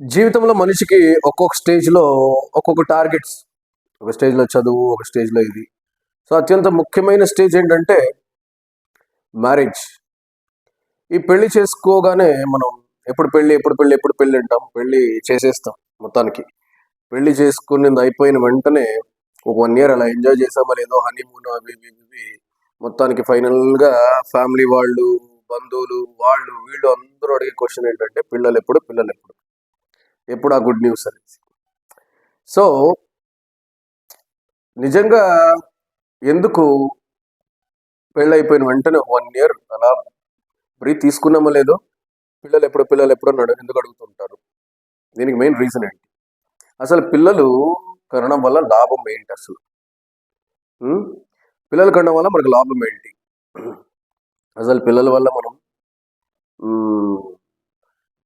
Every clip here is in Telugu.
జీవితంలో మనిషికి ఒక్కొక్క స్టేజ్లో ఒక్కొక్క టార్గెట్స్ ఒక స్టేజ్లో చదువు ఒక స్టేజ్లో ఇది. సో అత్యంత ముఖ్యమైన స్టేజ్ ఏంటంటే మ్యారేజ్. ఈ పెళ్ళి చేసుకోగానే మనం ఎప్పుడు పెళ్ళి ఎప్పుడు పెళ్ళి ఎప్పుడు పెళ్ళి అంటాం పెళ్ళి చేసేస్తాం మొత్తానికి. పెళ్ళి చేసుకునేది అయిపోయిన వెంటనే ఒక వన్ ఇయర్ అలా ఎంజాయ్ చేసామా లేదో హనీమూన్ అవి ఇవి ఇవి. మొత్తానికి ఫైనల్గా ఫ్యామిలీ వాళ్ళు బంధువులు వాళ్ళు వీళ్ళు అందరూ అడిగే క్వశ్చన్ ఏంటంటే పిల్లలు ఎప్పుడు పిల్లలు ఎప్పుడు? ఎప్పుడు ఆ గుడ్ న్యూస్ అనేది. సో నిజంగా ఎందుకు పెళ్ళైపోయిన వెంటనే వన్ ఇయర్ అలా బ్రీత్ తీసుకున్నామో లేదో పిల్లలు ఎప్పుడు పిల్లలు ఎప్పుడో నడు ఎందుకు అడుగుతుంటారు? దీనికి మెయిన్ రీజన్ ఏంటి? అసలు పిల్లలు కనడం వల్ల లాభం ఏంటి అసలు? పిల్లలు కనడం వల్ల మనకు లాభం ఏంటి? అసలు పిల్లల వల్ల మనం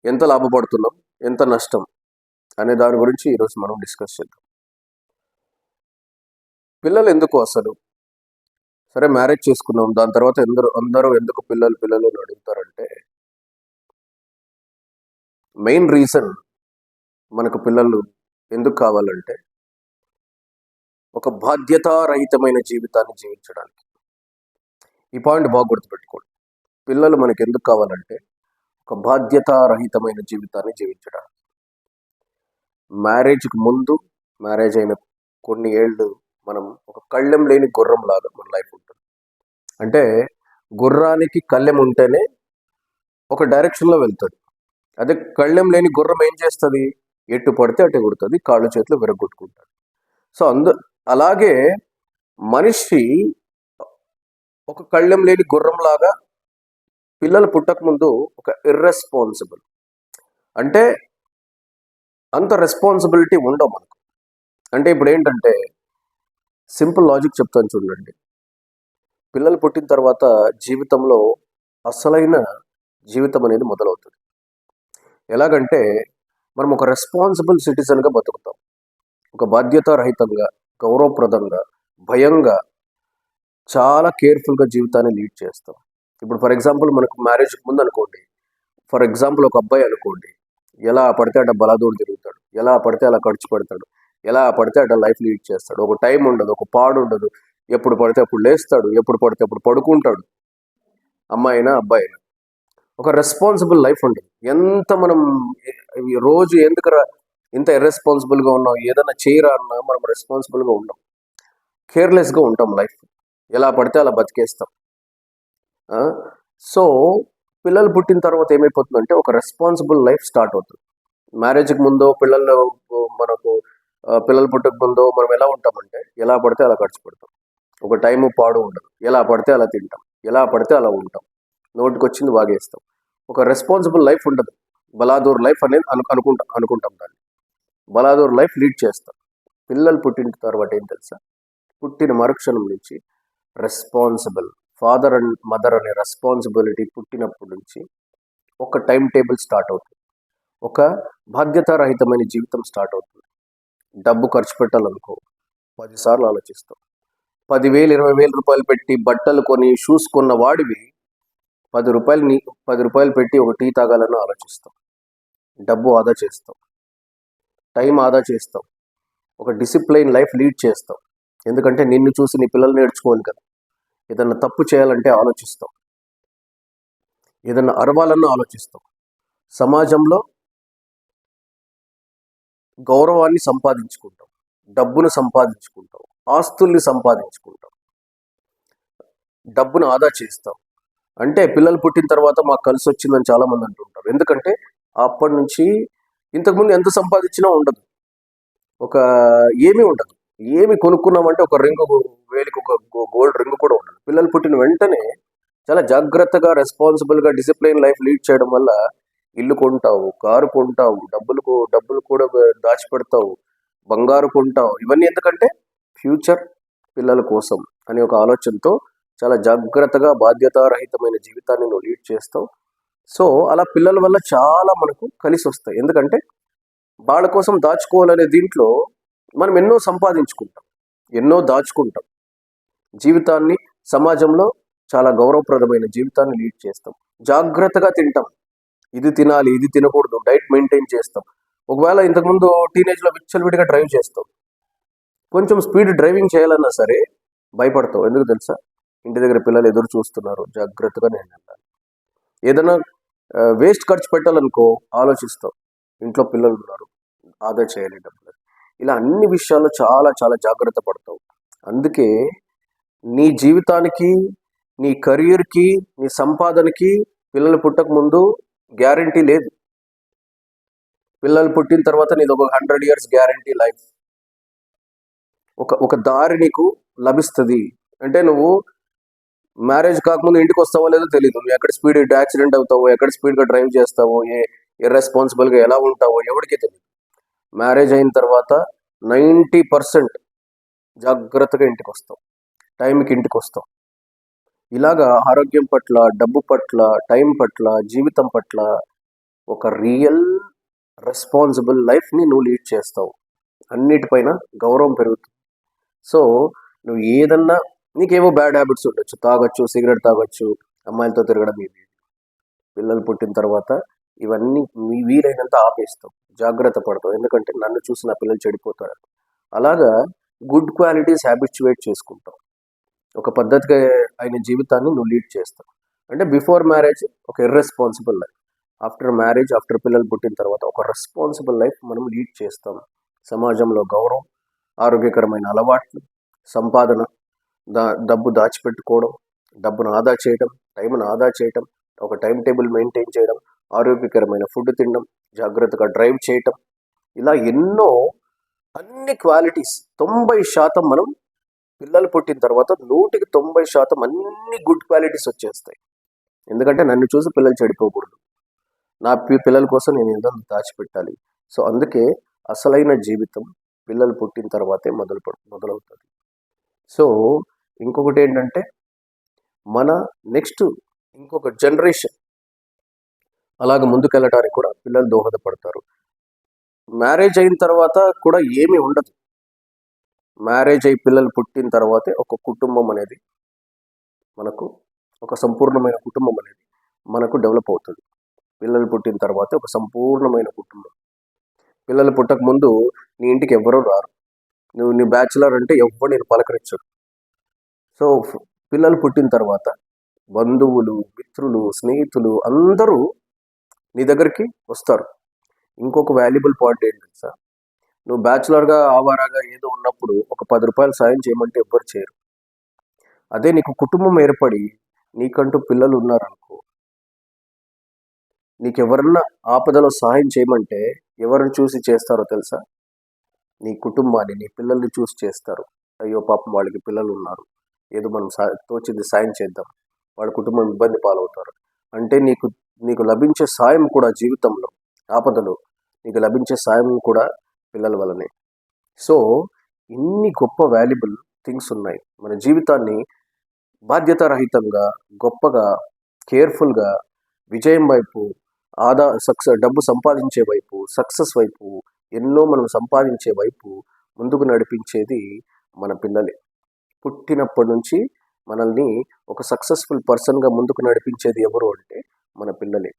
ఎంత లాభపడుతున్నాం? ఎంత నష్టం? అనే దాని గురించి ఈరోజు మనం డిస్కస్ చేద్దాం. పిల్లలు ఎందుకు అసలు? సరే మ్యారేజ్ చేసుకున్నాం. దాని తర్వాత ఎందరూ అందరూ ఎందుకు పిల్లలు పిల్లలు అని అడుగుతారంటే మెయిన్ రీజన్ మనకు పిల్లలు ఎందుకు కావాలంటే ఒక బాధ్యతారహితమైన జీవితాన్ని జీవించడానికి. ఈ పాయింట్ బాగా గుర్తుపెట్టుకోండి. పిల్లలు మనకు ఎందుకు కావాలంటే ఒక బాధ్యతారహితమైన జీవితాన్ని జీవించడానికి. మ్యారేజ్కి ముందు మ్యారేజ్ అయిన కొన్ని ఏళ్ళు మనం ఒక కళ్ళెం లేని గుర్రం లాగా మన లైఫ్ ఉంటుంది. అంటే గుర్రానికి కళ్ళెం ఉంటేనే ఒక డైరెక్షన్లో వెళ్తుంది అదే కళ్ళెం లేని గుర్రం ఏం చేస్తుంది? ఎటు పడితే అటు కొడుతుంది కాళ్ళు చేతులు విరగొట్టుకుంటాడు సో అందు అలాగే మనిషి ఒక కళ్ళెం లేని గుర్రంలాగా పిల్లలు పుట్టకముందు ఒక ఇర్రెస్పాన్సిబుల్ అంటే అంత రెస్పాన్సిబిలిటీ ఉండవు మనకు. అంటే ఇప్పుడు ఏంటంటే సింపుల్ లాజిక్ చెప్తాను చూడండి. పిల్లలు పుట్టిన తర్వాత జీవితంలో అసలైన జీవితం అనేది మొదలవుతుంది. ఎలాగంటే మనం ఒక రెస్పాన్సిబుల్ సిటిజన్గా బతుకుతాం. ఒక బాధ్యతారహితంగా గౌరవప్రదంగా భయంగా చాలా కేర్ఫుల్గా జీవితాన్ని లీడ్ చేస్తాం. ఇప్పుడు ఫర్ ఎగ్జాంపుల్ మనకు మ్యారేజ్కి ముందు అనుకోండి ఫర్ ఎగ్జాంపుల్ ఒక అబ్బాయి అనుకోండి. ఎలా పడితే అట్లా బలదోడు తిరుగుతాడు. ఎలా పడితే అలా ఖర్చు పెడతాడు. ఎలా పడితే అట్లా లైఫ్ లీడ్ చేస్తాడు. ఒక టైం ఉండదు ఒక పాడు ఉండదు. ఎప్పుడు పడితే అప్పుడు లేస్తాడు ఎప్పుడు పడితే అప్పుడు పడుకుంటాడు. అమ్మాయి అయినా అబ్బాయి అయినా ఒక రెస్పాన్సిబుల్ లైఫ్ ఉండదు ఎంత మనం రోజు ఎందుకు ఇంత ఇర్రెస్పాన్సిబుల్గా ఉన్నాం ఏదైనా చేయరా అన్నా మనం రెస్పాన్సిబుల్గా ఉన్నాం కేర్లెస్గా ఉంటాం లైఫ్. ఎలా పడితే అలా బతికేస్తాం. సో పిల్లలు పుట్టిన తర్వాత ఏమైపోతుందంటే ఒక రెస్పాన్సిబుల్ లైఫ్ స్టార్ట్ అవుతుంది. మ్యారేజ్కి ముందో పిల్లలు మనకు పిల్లలు పుట్టక ముందో మనం ఎలా ఉంటామంటే ఎలా పడితే అలా ఖర్చు పెడతాం ఒక టైము పాడు ఉండదు. ఎలా పడితే అలా తింటాం. ఎలా పడితే అలా ఉంటాం. నోటికి వచ్చింది వాగేస్తాం. ఒక రెస్పాన్సిబుల్ లైఫ్ ఉండదు. బలాదూర్ లైఫ్ అనేది అను అనుకుంటాం అనుకుంటాం దాన్ని. బలాదూర్ లైఫ్ లీడ్ చేస్తాం. పిల్లలు పుట్టిన తర్వాత ఏం తెలుసా? పుట్టిన మరుక్షణం నుంచి రెస్పాన్సిబుల్ ఫాదర్ అండ్ మదర్ అనే రెస్పాన్సిబిలిటీ పుట్టినప్పటి నుంచి ఒక టైం టేబుల్ స్టార్ట్ అవుతుంది. ఒక బాధ్యతారహితమైన జీవితం స్టార్ట్ అవుతుంది. డబ్బు ఖర్చు పెట్టాలనుకో పదిసార్లు ఆలోచిస్తాం. పదివేలు ఇరవై వేల రూపాయలు పెట్టి బట్టలు కొని షూస్ కొన్న వాడివి పది రూపాయలు నీ పది రూపాయలు పెట్టి ఒక టీ తాగాలని ఆలోచిస్తాం. డబ్బు ఆదా చేస్తాం. టైం ఆదా చేస్తాం. ఒక డిసిప్లైన్ లైఫ్ లీడ్ చేస్తాం. ఎందుకంటే నిన్ను చూసి నీ పిల్లలు నేర్చుకోవాలి కదా. ఏదన్నా తప్పు చేయాలంటే ఆలోచిస్తాం. ఏదన్నా అరవాలన్నా ఆలోచిస్తాం. సమాజంలో గౌరవాన్ని సంపాదించుకుంటాం. డబ్బును సంపాదించుకుంటాం. ఆస్తుల్ని సంపాదించుకుంటాం. డబ్బును ఆదా చేస్తాం. అంటే పిల్లలు పుట్టిన తర్వాత మాకు కలిసి వచ్చిందని చాలామంది అంటుంటారు. ఎందుకంటే అప్పటి నుంచి ఇంతకుముందు ఎంత సంపాదించినా ఉండదు. ఒక ఏమీ ఉండదు. ఏమి కొనుక్కున్నామంటే ఒక రింగ్ వేలికి ఒక గోల్డ్ రింగ్ కూడా ఉండదు పిల్లలు పుట్టిన వెంటనే చాలా జాగ్రత్తగా రెస్పాన్సిబుల్గా డిసిప్లైన్ లైఫ్ లీడ్ చేయడం వల్ల ఇల్లు కొంటావు కారు కొంటావు డబ్బులు డబ్బులు కూడా దాచిపెడతావు బంగారు కొంటావు. ఇవన్నీ ఎందుకంటే ఫ్యూచర్ పిల్లల కోసం అనే ఒక ఆలోచనతో చాలా జాగ్రత్తగా బాధ్యతారహితమైన జీవితాన్ని నువ్వు లీడ్ చేస్తావు. సో అలా పిల్లల వల్ల చాలా మనకు కలిసి వస్తాయి ఎందుకంటే వాళ్ళ కోసం దాచుకోవాలనే దీంట్లో మనం ఎన్నో సంపాదించుకుంటాం ఎన్నో దాచుకుంటాం. జీవితాన్ని సమాజంలో చాలా గౌరవప్రదమైన జీవితాన్ని లీడ్ చేస్తాం. జాగ్రత్తగా తింటాం. ఇది తినాలి ఇది తినకూడదు డైట్ మెయింటైన్ చేస్తాం. ఒకవేళ ఇంతకుముందు టీనేజ్లో విచ్చలవిడిగా డ్రైవ్ చేస్తాం. కొంచెం స్పీడ్ డ్రైవింగ్ చేయాలన్నా సరే భయపడతాం. ఎందుకు తెలుసా? ఇంటి దగ్గర పిల్లలు ఎదురు చూస్తున్నారు. జాగ్రత్తగా నేను వెళ్ళాలి. ఏదైనా వేస్ట్ ఖర్చు పెట్టాలనుకో ఆలోచిస్తాం. ఇంట్లో పిల్లలు ఉన్నారు. ఆదా చేయాలి ఇలా అన్ని విషయాల్లో చాలా చాలా జాగ్రత్త పడతావు. అందుకే నీ జీవితానికి నీ కెరియర్కి నీ సంపాదనకి పిల్లలు పుట్టక ముందు గ్యారంటీ లేదు. పిల్లలు పుట్టిన తర్వాత నీది ఒక హండ్రెడ్ ఇయర్స్ గ్యారంటీ లైఫ్. ఒక ఒక దారి నీకు లభిస్తుంది. అంటే నువ్వు మ్యారేజ్ కాకముందు ఇంటికి వస్తావో లేదో తెలియదు నువ్వు ఎక్కడ స్పీడ్ యాక్సిడెంట్ అవుతావో ఎక్కడ స్పీడ్గా డ్రైవ్ చేస్తావో ఏ ఇర్రెస్పాన్సిబుల్గా ఎలా ఉంటావో ఎవరికి తెలియదు మ్యారేజ్ అయిన తర్వాత నైంటీ పర్సెంట్ జాగ్రత్తగా ఇంటికి వస్తావు టైంకి ఇంటికి వస్తాం ఇలాగా ఆరోగ్యం పట్ల డబ్బు పట్ల టైం పట్ల జీవితం పట్ల ఒక రియల్ రెస్పాన్సిబుల్ లైఫ్ని నువ్వు లీడ్ చేస్తావు. అన్నిటిపైన గౌరవం పెరుగుతుంది. సో నువ్వు ఏదన్నా నీకేవో బ్యాడ్ హ్యాబిట్స్ ఉండొచ్చు. తాగొచ్చు సిగరెట్ తాగొచ్చు అమ్మాయిలతో తిరగడం ఇవి పిల్లలు పుట్టిన తర్వాత ఇవన్నీ మీ వీలైనంత ఆపేస్తాం. జాగ్రత్త పడతావు ఎందుకంటే నన్ను చూసి నా పిల్లలు చెడిపోతారు. అలాగా గుడ్ క్వాలిటీస్ హ్యాబిచువేట్ చేసుకుంటాం. ఒక పద్ధతిగా అయిన జీవితాన్ని నువ్వు లీడ్ చేస్తావు. అంటే బిఫోర్ మ్యారేజ్ ఒక irresponsible life after marriage after పిల్లలు పుట్టిన తర్వాత ఒక రెస్పాన్సిబుల్ లైఫ్ మనం లీడ్ చేస్తాం. సమాజంలో గౌరవం ఆరోగ్యకరమైన అలవాట్లు సంపాదన దా డబ్బు దాచిపెట్టుకోవడం డబ్బును ఆదా చేయడం టైంను ఆదా చేయడం ఒక టైం టేబుల్ మెయింటైన్ చేయడం ఆరోగ్యకరమైన ఫుడ్ తినడం జాగ్రత్తగా డ్రైవ్ చేయటం ఇలా ఎన్నో అన్ని క్వాలిటీస్ తొంభై శాతం మనం పిల్లలు పుట్టిన తర్వాత నూటికి తొంభై శాతం అన్ని గుడ్ క్వాలిటీస్ వచ్చేస్తాయి. ఎందుకంటే నన్ను చూసి పిల్లలు చెడిపోకూడదు. నా పిల్లల కోసం నేను ఏదో దాచిపెట్టాలి. సో అందుకే అసలైన జీవితం పిల్లలు పుట్టిన తర్వాతే మొదలు మొదలవుతుంది. సో ఇంకొకటి ఏంటంటే మన నెక్స్ట్ ఇంకొక జనరేషన్ అలాగ ముందుకెళ్ళడానికి కూడా పిల్లలు దోహదపడతారు. మ్యారేజ్ అయిన తర్వాత కూడా ఏమీ ఉండదు. మ్యారేజ్ అయి పిల్లలు పుట్టిన తర్వాతే ఒక కుటుంబం అనేది మనకు ఒక సంపూర్ణమైన కుటుంబం అనేది మనకు డెవలప్ అవుతుంది. పిల్లలు పుట్టిన తర్వాత ఒక సంపూర్ణమైన కుటుంబం. పిల్లలు పుట్టక ముందు నీ ఇంటికి ఎవ్వరూ రారు. నువ్వు నీ బ్యాచులర్ అంటే ఎవ్వరు నేను పలకరించడు సో పిల్లలు పుట్టిన తర్వాత బంధువులు మిత్రులు స్నేహితులు అందరూ నీ దగ్గరికి వస్తారు. ఇంకొక వాల్యుబుల్ పాయింట్ ఏంటి తెలుసా? నువ్వు బ్యాచులర్గా ఆవారాగా ఏదో ఉన్నప్పుడు ఒక పది రూపాయలు సాయం చేయమంటే ఎవ్వరు చేయరు. అదే నీకు కుటుంబం ఏర్పడి నీకంటూ పిల్లలు ఉన్నారనుకో. నీకెవరన్నా ఆపదలో సహాయం చేయమంటే ఎవరిని చూసి చేస్తారో తెలుసా? నీ కుటుంబాన్ని నీ పిల్లల్ని చూసి చేస్తారు. అయ్యో పాపం వాళ్ళకి పిల్లలు ఉన్నారు. ఏదో మనం సా తోచింది సాయం చేద్దాం. వాళ్ళ కుటుంబం ఇబ్బంది పాలవుతారు. అంటే నీకు నీకు లభించే సాయం కూడా జీవితంలో ఆపదలు నీకు లభించే సాయం కూడా పిల్లల వల్లనే. సో ఇన్ని గొప్ప వాల్యుబుల్ థింగ్స్ ఉన్నాయి. మన జీవితాన్ని బాధ్యతారహితంగా గొప్పగా కేర్ఫుల్గా విజయం వైపు ఆదా సక్సెస్ డబ్బు సంపాదించే వైపు సక్సెస్ వైపు ఎన్నో మనం సంపాదించే వైపు ముందుకు నడిపించేది మన పిల్లలే. పుట్టినప్పటి నుంచి మనల్ని ఒక సక్సెస్ఫుల్ పర్సన్గా ముందుకు నడిపించేది ఎవరు అంటే మన పిల్లలే.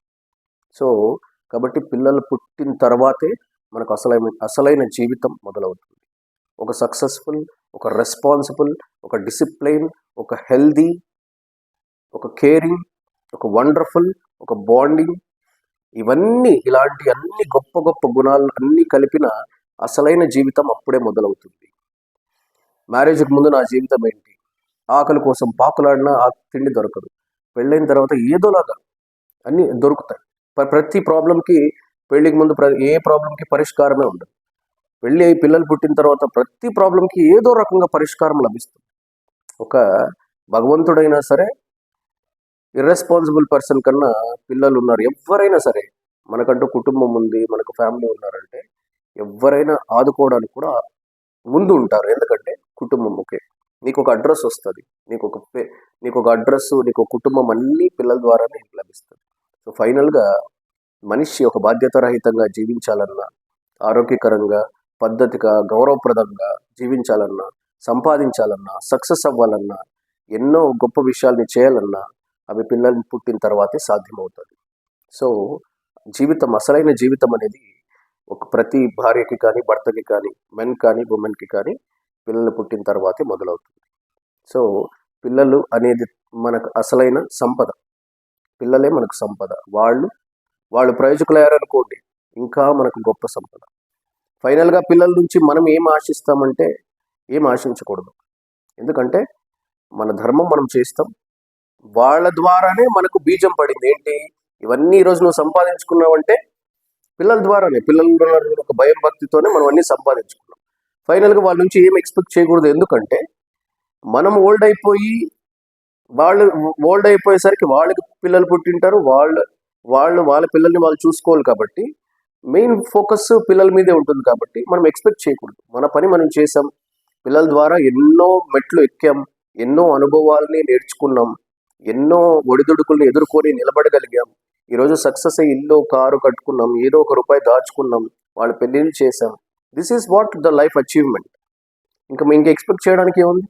సో కాబట్టి పిల్లలు పుట్టిన తర్వాతే మనకు అసలైన అసలైన జీవితం మొదలవుతుంది. ఒక సక్సెస్ఫుల్ ఒక రెస్పాన్సిబుల్ ఒక డిసిప్లైన్ ఒక హెల్దీ ఒక కేరింగ్ ఒక వండర్ఫుల్ ఒక బాండింగ్ ఇవన్నీ ఇలాంటి అన్ని గొప్ప గొప్ప గుణాలు అన్నీ కలిపిన అసలైన జీవితం అప్పుడే మొదలవుతుంది. మ్యారేజ్కి ముందు నా జీవితం ఏంటి? ఆకలి కోసం పాకులాడినా ఆ తిండి దొరకదు. పెళ్ళైన తర్వాత ఏదోలాగా అన్నీ దొరుకుతాయి. ప్రతి ప్రాబ్లంకి పెళ్ళికి ముందు ఏ ప్రాబ్లంకి పరిష్కారమే ఉండదు. పెళ్ళి అయి పిల్లలు పుట్టిన తర్వాత ప్రతి ప్రాబ్లంకి ఏదో రకంగా పరిష్కారం లభిస్తుంది. ఒక భగవంతుడైనా సరే ఇర్రెస్పాన్సిబుల్ పర్సన్ కన్నా పిల్లలు ఉన్నారు. ఎవరైనా సరే మనకంటూ కుటుంబం ఉంది మనకు ఫ్యామిలీ ఉన్నారంటే ఎవరైనా ఆదుకోవడానికి కూడా ముందు ఉంటారు. ఎందుకంటే కుటుంబం ఒకే. నీకు ఒక అడ్రస్ వస్తుంది. నీకు ఒక పే- నీకు ఒక అడ్రస్ నీకు ఒక కుటుంబం అన్ని పిల్లల ద్వారానే నీకు లభిస్తుంది. సో ఫైనల్గా మనిషి ఒక బాధ్యతారహితంగా జీవించాలన్నా ఆరోగ్యకరంగా పద్ధతిగా గౌరవప్రదంగా జీవించాలన్నా సంపాదించాలన్నా సక్సెస్ అవ్వాలన్నా ఎన్నో గొప్ప విషయాల్ని చేయాలన్నా అవి పిల్లల్ని పుట్టిన తర్వాతే సాధ్యమవుతుంది. సో జీవితం అసలైన జీవితం అనేది ఒక ప్రతి భార్యకి కానీ భర్తకి కానీ మెన్ కానీ ఉమెన్కి కానీ పిల్లలు పుట్టిన తర్వాతే మొదలవుతుంది. సో పిల్లలు అనేది మనకు అసలైన సంపద. పిల్లలే మనకు సంపద. వాళ్ళు వాళ్ళు ప్రయోజకులయ్యారనుకోండి ఇంకా మనకు గొప్ప సంపద. ఫైనల్గా పిల్లల నుంచి మనం ఏం ఆశిస్తామంటే ఏం ఆశించకూడదు. ఎందుకంటే మన ధర్మం మనం చేస్తాం. వాళ్ళ ద్వారానే మనకు బీజం పడింది. ఏంటి? ఇవన్నీ ఈరోజు నువ్వు సంపాదించుకున్నావంటే పిల్లల ద్వారానే పిల్లల ఒక భయం భక్తితోనే మనం అన్నీ సంపాదించుకున్నాం. ఫైనల్గా వాళ్ళ నుంచి ఏం ఎక్స్పెక్ట్ చేయకూడదు. ఎందుకంటే మనం ఓల్డ్ అయిపోయి వాళ్ళు ఓల్డ్ అయిపోయేసరికి వాళ్ళకి పిల్లలు పుట్టింటారు. వాళ్ళు వాళ్ళు వాళ్ళ పిల్లల్ని వాళ్ళు చూసుకోవాలి కాబట్టి మెయిన్ ఫోకస్ పిల్లల మీదే ఉంటుంది కాబట్టి మనం ఎక్స్పెక్ట్ చేయకూడదు. మన పని మనం చేసాం పిల్లల ద్వారా ఎన్నో మెట్లు ఎక్కాం. ఎన్నో అనుభవాల్ని నేర్చుకున్నాం. ఎన్నో ఒడిదుడుకుల్ని ఎదుర్కొని నిలబడగలిగాం. ఈరోజు సక్సెస్ అయ్యి ఇల్లు కారు కట్టుకున్నాం. ఏదో ఒక రూపాయి దాచుకున్నాం. వాళ్ళ పెళ్ళిళ్ళు చేసాం this is what the life achievement. ఇంకా ఇంక ఎక్స్పెక్ట్ చేయడానికి ఏముంది?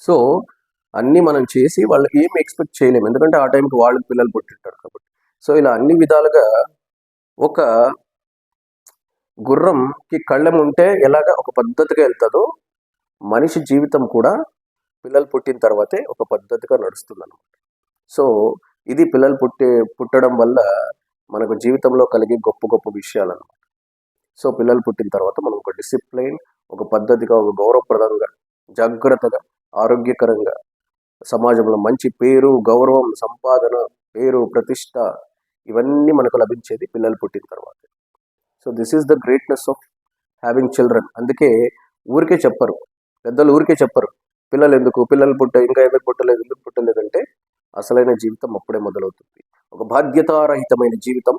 సో అన్నీ మనం చేసి వాళ్ళకి ఏం ఎక్స్పెక్ట్ చేయలేము. ఎందుకంటే ఆ టైంకి వాళ్ళకి పిల్లలు పుట్టింటారు కాబట్టి. సో ఇలా అన్ని విధాలుగా ఒక గుర్రంకి కళ్ళెం ఉంటే ఎలాగ ఒక పద్ధతిగా వెళ్తుందో మనిషి జీవితం కూడా పిల్లలు పుట్టిన తర్వాతే ఒక పద్ధతిగా నడుస్తుంది అనమాట సో ఇది పిల్లలు పుట్టి పుట్టడం వల్ల మనకు జీవితంలో కలిగే గొప్ప గొప్ప విషయాలు అనమాట సో పిల్లలు పుట్టిన తర్వాత మనం ఒక డిసిప్లైన్ ఒక పద్ధతిగా ఒక గౌరవప్రదంగా జాగ్రత్తగా ఆరోగ్యకరంగా సమాజంలో మంచి పేరు గౌరవం సంపాదన పేరు ప్రతిష్ట ఇవన్నీ మనకు లభించేది పిల్లలు పుట్టిన తర్వాత. So this is the greatness of having children అందుకే ఊరికే చెప్పరు. పెద్దలు ఊరికే చెప్పరు. పిల్లలు ఎందుకు? పిల్లలు పుట్ట ఇంకా ఎందుకు పుట్టలేదు? ఎందుకు పుట్టలేదంటే అసలైన జీవితం అప్పుడే మొదలవుతుంది. ఒక బాధ్యతారహితమైన జీవితం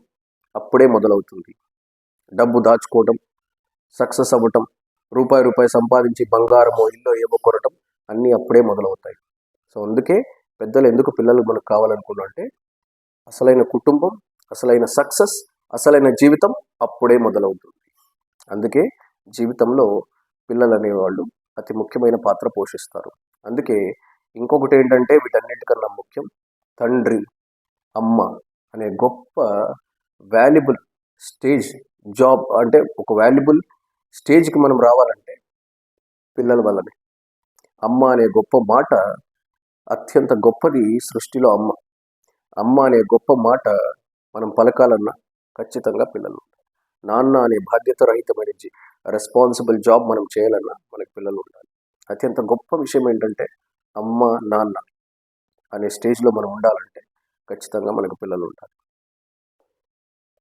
అప్పుడే మొదలవుతుంది. డబ్బు దాచుకోవటం సక్సెస్ అవ్వటం రూపాయి రూపాయి సంపాదించి బంగారమో ఇల్లు ఏమో కొనటం అన్నీ అప్పుడే మొదలవుతాయి. సో అందుకే పెద్దలు ఎందుకు పిల్లలు మనకు కావాలనుకున్నా అంటే అసలైన కుటుంబం అసలైన సక్సెస్ అసలైన జీవితం అప్పుడే మొదలవుతుంది. అందుకే జీవితంలో పిల్లలు అనేవాళ్ళు అతి ముఖ్యమైన పాత్ర పోషిస్తారు. అందుకే ఇంకొకటి ఏంటంటే వీటన్నిటికన్నా ముఖ్యం తండ్రి అమ్మ అనే గొప్ప వాల్యుబుల్ స్టేజ్ జాబ్ అంటే ఒక వాల్యుబుల్ స్టేజ్కి మనం రావాలంటే పిల్లల వల్లనే. అమ్మ అనే గొప్ప మాట అత్యంత గొప్పది సృష్టిలో అమ్మ. అమ్మ అనే గొప్ప మాట మనం పలకాలన్నా ఖచ్చితంగా పిల్లలు. నాన్న అనే బాధ్యత రహితమైన రెస్పాన్సిబుల్ జాబ్ మనం చేయాలన్నా మనకి పిల్లలు ఉండాలి. అత్యంత గొప్ప విషయం ఏంటంటే అమ్మ నాన్న అనే స్టేజ్లో మనం ఉండాలంటే ఖచ్చితంగా మనకు పిల్లలు ఉండాలి.